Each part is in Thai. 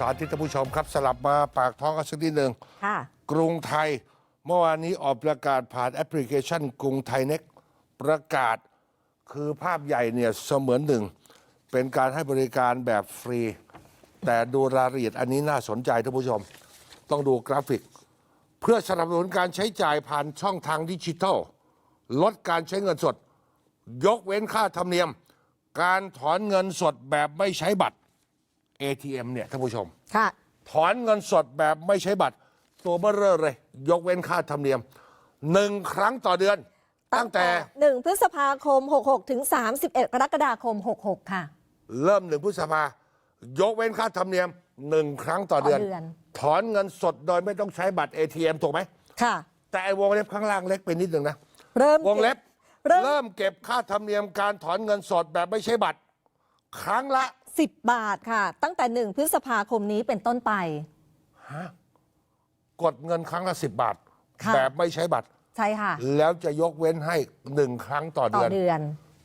สาธิตท่านผู้ชมครับสลับมาปากท้องกันสักนิดหนึ่งค่ะกรุงไทยเมื่อวานนี้ออกประกาศผ่านแอปพลิเคชัน กรุงไทยเน็กประกาศคือภาพใหญ่เนี่ยเสมือนหนึ่ง เป็นการให้บริการแบบฟรี แต่ดูรายละเอียดอันนี้น่าสนใจท่านผู้ชม ต้องดูกราฟิก เพื่อสนับสนุนการใช้จ่ายผ่านช่องทางดิจิทัล ลดการใช้เงินสด ยกเว้นค่าธรรมเนียม การถอนเงินสดแบบไม่ใช้บัตร ATM เนี่ยท่านผู้ชม ค่ะ ถอนเงินสดแบบไม่ใช้บัตร ตัวเบ้อเร่อเลย ยกเว้นค่าธรรมเนียมหนึ่งครั้งต่อเดือน ตั้งแต่ 1 พฤษภาคม 66 ถึง 31 กรกฎาคม 66 ค่ะ เริ่มหนึ่งพฤษภายกเว้นค่าธรรมเนียมหนึ่งครั้งต่อเดือน ต่อเดือน ถอนเงินสดโดยไม่ต้องใช้บัตร ATM ถูกไหม ค่ะ แต่ไอ้วงเล็บข้างล่างเล็กไปนิดหนึ่งนะ เริ่มวงเล็บ เริ่มเริ่มเก็บค่าธรรมเนียมการถอนเงินสดแบบไม่ใช้บัตร ครั้งละ 10 บาทค่ะ ตั้งแต่ 1 พฤษภาคมนี้เป็นต้นไปกดเงินครั้งละสิบบาท ค่ะ แบบไม่ใช้บัตร ใช่ค่ะ แล้วจะยกเว้นให้หนึ่งครั้งต่อต่อเดือน เดือน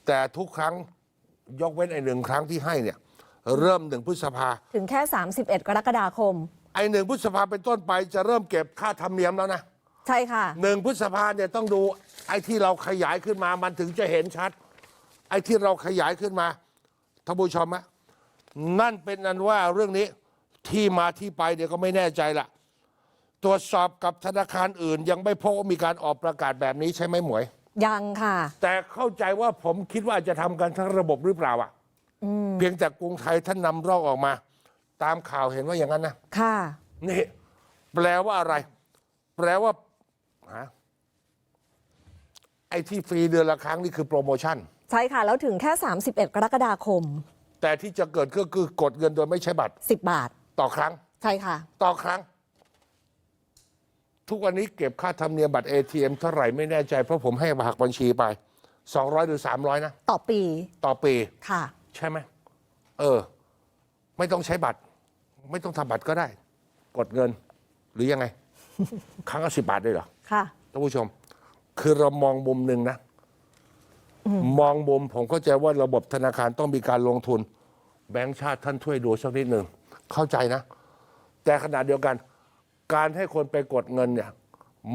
แต่ทุกครั้งยกเว้นไอ้หนึ่งครั้งที่ให้เนี่ย เริ่มหนึ่งพฤษภาถึงแค่ 31 กรกฎาคม ไอ้หนึ่งพฤษภาเป็นต้นไปจะเริ่มเก็บค่าธรรมเนียมแล้วนะใช่ค่ะ หนึ่งพฤษภาเนี่ยต้องดูไอ้ที่เราขยายขึ้นมามันถึงจะเห็นชัด ไอ้ที่เราขยายขึ้นมาท่านผู้ชมฮะ นั่นเป็นนันว่าเรื่องนี้ที่มาที่ไปเดี๋ยวก็ไม่แน่ใจละตรวจสอบกับธนาคารอื่น ยังไม่พบว่ามีการออกประกาศแบบนี้ใช่ไหมหมวย ยังค่ะ แต่เข้าใจว่าผมคิดว่าจะทำกันทั้งระบบหรือเปล่าอะเพียงแต่กรุงไทยท่านนำร่องออกมา ตามข่าวเห็นว่าอย่างนั้นนะค่ะ นี่ แปลว่าอะไร แปลว่าฮะไอ้ที่ฟรีเดือนละครั้งนี่คือโปรโมชั่น ใช่ค่ะ แล้วถึงแค่ 31 กรกฎาคม แต่ที่จะเกิดก็คือกดเงินโดยไม่ใช้บัตร 10 บาท ต่อครั้ง ใช่ค่ะ ต่อครั้ง ทุกวันนี้เก็บค่าธรรมเนียมบัตร ATM เท่าไหร่ไม่แน่ใจ เพราะผมให้หักบัญชีไป 200 หรือ 300 นะ ต่อปีต่อปี ค่ะ ใช่ไหม เออ ไม่ต้องใช้บัตร ไม่ต้องทำบัตรก็ได้ กดเงิน หรือยังไง ครั้งละสิบาทได้เหรอ ค่ะ ท่านผู้ชม คือเรามองมุมหนึ่งนะ มองมุมผมเข้าใจว่าระบบธนาคารต้องมีการลงทุน แบงก์ชาติท่านช่วยดูสักนิดหนึ่งเข้าใจนะ แต่ขณะเดียวกัน การให้คนไปกดเงินเนี่ย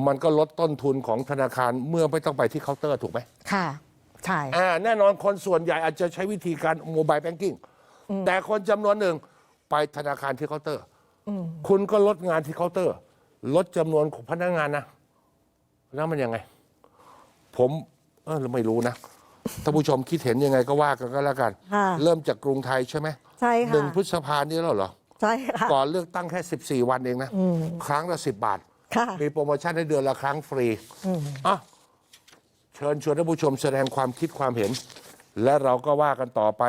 มันก็ลดต้นทุนของธนาคารเมื่อไม่ต้องไปที่เคาน์เตอร์ถูกไหมค่ะ ใช่ อ่าแน่นอนคนส่วนใหญ่อาจจะใช้วิธีการโมบายแบงกิ้งแต่คนจำนวนหนึ่งไปธนาคารที่เคาน์เตอร์คุณก็ลดงานที่เคาน์เตอร์ ลดจำนวนของพนักงานนะ แล้วมันยังไง ผม เออไม่รู้นะ ท่านผู้ชมคิดเห็นยังไงก็ว่ากันก็แล้วกัน ค่ะ เริ่มจากกรุงไทยใช่ไหมใช่หค่ะนึ่งพฤษภานี้แล้วเหรอ ใช่ค่ะ ก่อนเลือกตั้งแค่ 14 วันเองนะ ครั้งละสิบบาท ค่ะ มีโปรโมชั่นให้เดือนละครั้งฟรีอะเชิญชวนท่านผู้ชมแสดงความคิดความเห็น และเราก็ว่ากันต่อไป